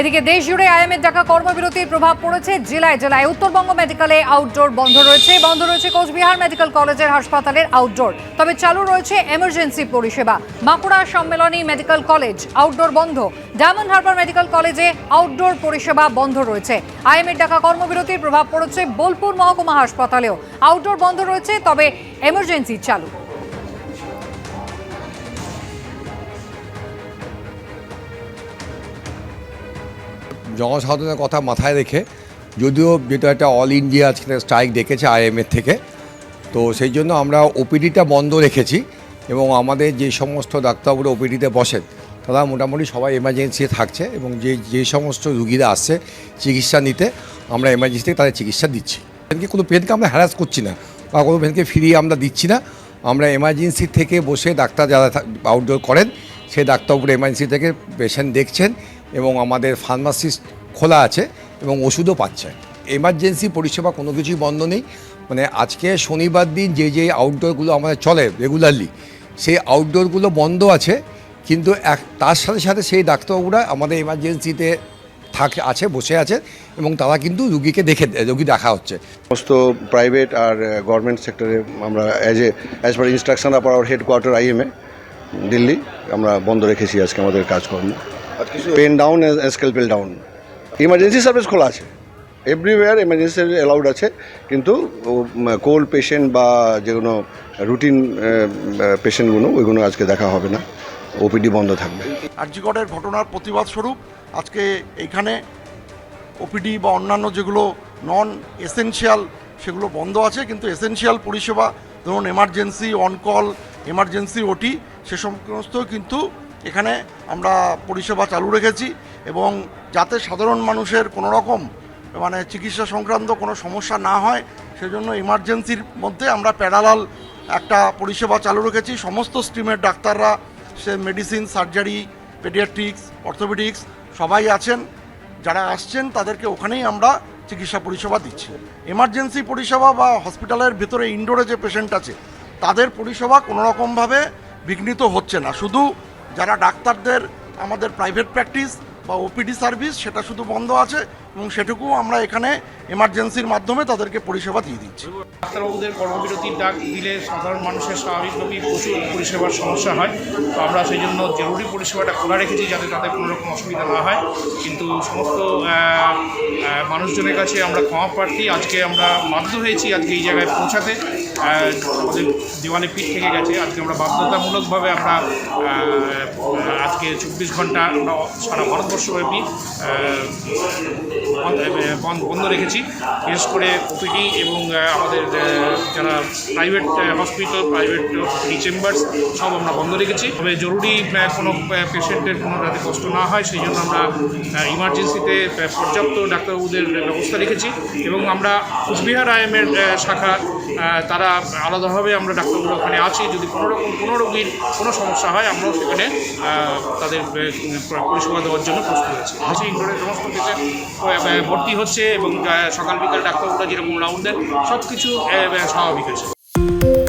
এদিকে দেশ জুড়ে আইএমএর ডাকা কর্মবিরতির প্রভাব পড়েছে জেলায় জেলায়। উত্তরবঙ্গ মেডিকেলে আউটডোর বন্ধ রয়েছে। বন্ধ রয়েছে কোচবিহার মেডিকেল কলেজের হাসপাতালের আউটডোর তবে চালু রয়েছে এমার্জেন্সি পরিষেবা। Bankura Sammilani medical college outdoor বন্ধ। ডায়মন্ড হারবার মেডিকেল কলেজে আউটডোর পরিষেবা বন্ধ রয়েছে। আইএমএর ডাকা কর্মবিরতির প্রভাব পড়েছে বোলপুর মহকুমা হাসপাতালেও। আউটডোর বন্ধ রয়েছে, তবে এমার্জেন্সি চালু। জনসাধারণের কথা মাথায় রেখে, যদিও যেটা একটা অল ইন্ডিয়া আজকে স্ট্রাইক ডেকেছে আইএমএর থেকে, তো সেই জন্য আমরা ওপিডিটা বন্ধ রেখেছি এবং আমাদের যে সমস্ত ডাক্তারবাবুরা ওপিডিতে বসেন, তারা মোটামুটি সবাই এমার্জেন্সি থাকছে এবং যে যে সমস্ত রুগীরা আসছে চিকিৎসা নিতে, আমরা এমার্জেন্সি থেকে তাদের চিকিৎসা দিচ্ছি। পেনকে কোনো পেনকে আমরা হ্যারাস করছি না বা কোনো পেনকে ফিরিয়ে আমরা দিচ্ছি না। আমরা এমার্জেন্সি থেকে বসে ডাক্তার যারা আউটডোর করেন, সেই ডাক্তারবাবুরা এমার্জেন্সি থেকে পেশেন্ট দেখছেন এবং আমাদের ফার্মাসিস্ট খোলা আছে এবং ওষুধও পাচ্ছে। এমার্জেন্সি পরিষেবা কোনো কিছুই বন্ধ নেই। মানে আজকে শনিবার দিন যে যে আউটডোরগুলো আমাদের চলে রেগুলারলি সেই আউটডোরগুলো বন্ধ আছে, কিন্তু এক, তার সাথে সাথে সেই ডাক্তারবাবুরা আমাদের এমার্জেন্সিতে থাকে, আছে, বসে আছে এবং তারা কিন্তু রুগীকে দেখে, রুগী দেখা হচ্ছে। সমস্ত প্রাইভেট আর গভর্নমেন্ট সেক্টরে আমরা as a as per instruction of our headquarter IMA Delhi, আমরা বন্ধ রেখেছি আজকে আমাদের কাজকর্ম। Pen down scalpel down emergency service খোলা আছে। এভরিওয়্যার এমার্জেন্সি অ্যালাউড আছে। কিন্তু কোল্ড পেশেন্ট বা যে কোনো রুটিন পেশেন্টগুলো ওইগুলো আজকে দেখা হবে না। ওপিডি বন্ধ থাকবে। আর্যিকরের ঘটনার প্রতিবাদ স্বরূপ আজকে এইখানে ওপিডি বা অন্যান্য যেগুলো নন এসেনশিয়াল সেগুলো বন্ধ আছে। কিন্তু এসেনশিয়াল পরিষেবা, ধরুন এমার্জেন্সি অনকল এমার্জেন্সি ওটি সে সমস্ত কিন্তু এখানে আমরা পরিষেবা চালু রেখেছি এবং যাতে সাধারণ মানুষের কোনো রকম মানে চিকিৎসা সংক্রান্ত কোনো সমস্যা না হয়, সেজন্য ইমার্জেন্সির মধ্যে আমরা প্যারালাল একটা পরিষেবা চালু রেখেছি। সমস্ত স্ট্রিমের ডাক্তাররা, সে মেডিসিন সার্জারি পেডিয়াট্রিক্স অর্থোপেডিক্স সবাই আছেন। যারা আসছেন, তাদেরকে ওখানেই আমরা চিকিৎসা পরিষেবা দিচ্ছি। এমার্জেন্সি পরিষেবা বা হসপিটালের ভিতরে ইনডোরে যে পেশেন্ট আছে, তাদের পরিষেবা কোনোরকমভাবে বিঘ্নিত হচ্ছে না। শুধু যারা ডাক্তারদের আমাদের প্রাইভেট প্র্যাকটিস বা ওপিডি সার্ভিস সেটা শুধু বন্ধ আছে এবং সেটুকু আমরা এখানে এমার্জেন্সির মাধ্যমে তাদেরকে পরিষেবা দিয়ে দিচ্ছি। ডাক্তারবাবুদের কর্মবিরতির ডাক দিলে সাধারণ মানুষের স্বাভাবিকভাবেই প্রচুর পরিষেবার সমস্যা হয়। তো আমরা সেই জন্য জরুরি পরিষেবাটা খোলা রেখেছি যাতে তাদের কোনো রকম অসুবিধা না হয়। কিন্তু সমস্ত মানুষজনের কাছে আমরা ক্ষমা প্রার্থী। আজকে আমরা বাধ্য হয়েছি আজকে এই জায়গায় পৌঁছাতে। আমাদের দেওয়ালে পিঠ থেকে গেছে। আজকে আমরা বাধ্যতামূলকভাবে আমরা আজকে চব্বিশ ঘণ্টা আমরা সারা ভারতবর্ষব্যাপী বন্ধ- রেখেছি। বিশেষ করে ওপিডি এবং আমাদের যারা প্রাইভেট হসপিটাল প্রাইভেট চেম্বার্স সব আমরা বন্ধ রেখেছি। তবে জরুরি কোনো পেশেন্টের কোনো যাতে কষ্ট না হয়, সেই জন্য আমরা ইমার্জেন্সিতে পর্যাপ্ত ডাক্তারবাবুদের ব্যবস্থা রেখেছি এবং আমরা কুচবিহার আইএমের শাখা তারা আলাদাভাবে আমরা ডাক্তারবাবু ওখানে আছি। যদি কোনো রকম, কোনো রোগীর কোনো সমস্যা হয়, আমরাও সেখানে তাদের পরিষেবা দেওয়ার জন্য প্রস্তুত আছি। ইন্ডোরের সমস্ত ভর্তি হচ্ছে। এবং সকাল বিকাল ডাক্তারবাবুরা যেরকম রাউন্ড দেন সব কিছু স্বাভাবিক আছে